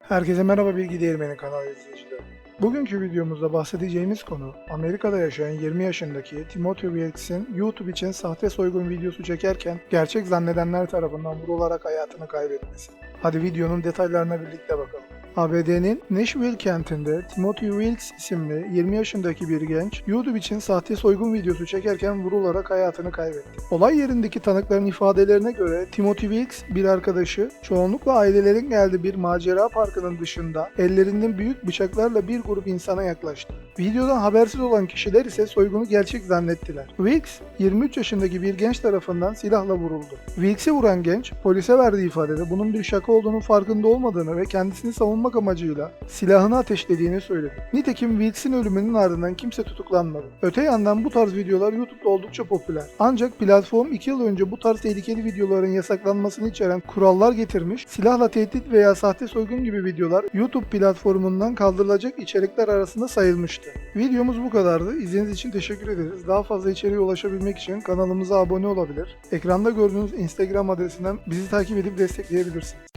Herkese merhaba Bilgi Değirmeni kanalı izleyicileri. Bugünkü videomuzda bahsedeceğimiz konu Amerika'da yaşayan 20 yaşındaki Timothy Wilkes'in YouTube için sahte soygun videosu çekerken gerçek zannedenler tarafından vurularak hayatını kaybetmesi. Hadi videonun detaylarına birlikte bakalım. ABD'nin Nashville kentinde Timothy Wilkes isimli 20 yaşındaki bir genç YouTube için sahte soygun videosu çekerken vurularak hayatını kaybetti. Olay yerindeki tanıkların ifadelerine göre Timothy Wilkes bir arkadaşı çoğunlukla ailelerin geldiği bir macera parkının dışında ellerinden büyük bıçaklarla bir grup insana yaklaştı. Videodan habersiz olan kişiler ise soygunu gerçek zannettiler. Wilkes 23 yaşındaki bir genç tarafından silahla vuruldu. Wilkes'i vuran genç polise verdiği ifadede bunun bir şaka olduğunu farkında olmadığını ve kendisini savunmak amacıyla silahını ateşlediğini söyledi. Nitekim Wilkes'in ölümünün ardından kimse tutuklanmadı. Öte yandan bu tarz videolar YouTube'da oldukça popüler. Ancak platform 2 yıl önce bu tarz tehlikeli videoların yasaklanmasını içeren kurallar getirmiş, silahla tehdit veya sahte soygun gibi videolar YouTube platformundan kaldırılacak içerikler arasında sayılmıştı. Videomuz bu kadardı. İzlediğiniz için teşekkür ederiz. Daha fazla içeriye ulaşabilmek için kanalımıza abone olabilir. Ekranda gördüğünüz Instagram adresinden bizi takip edip destekleyebilirsiniz.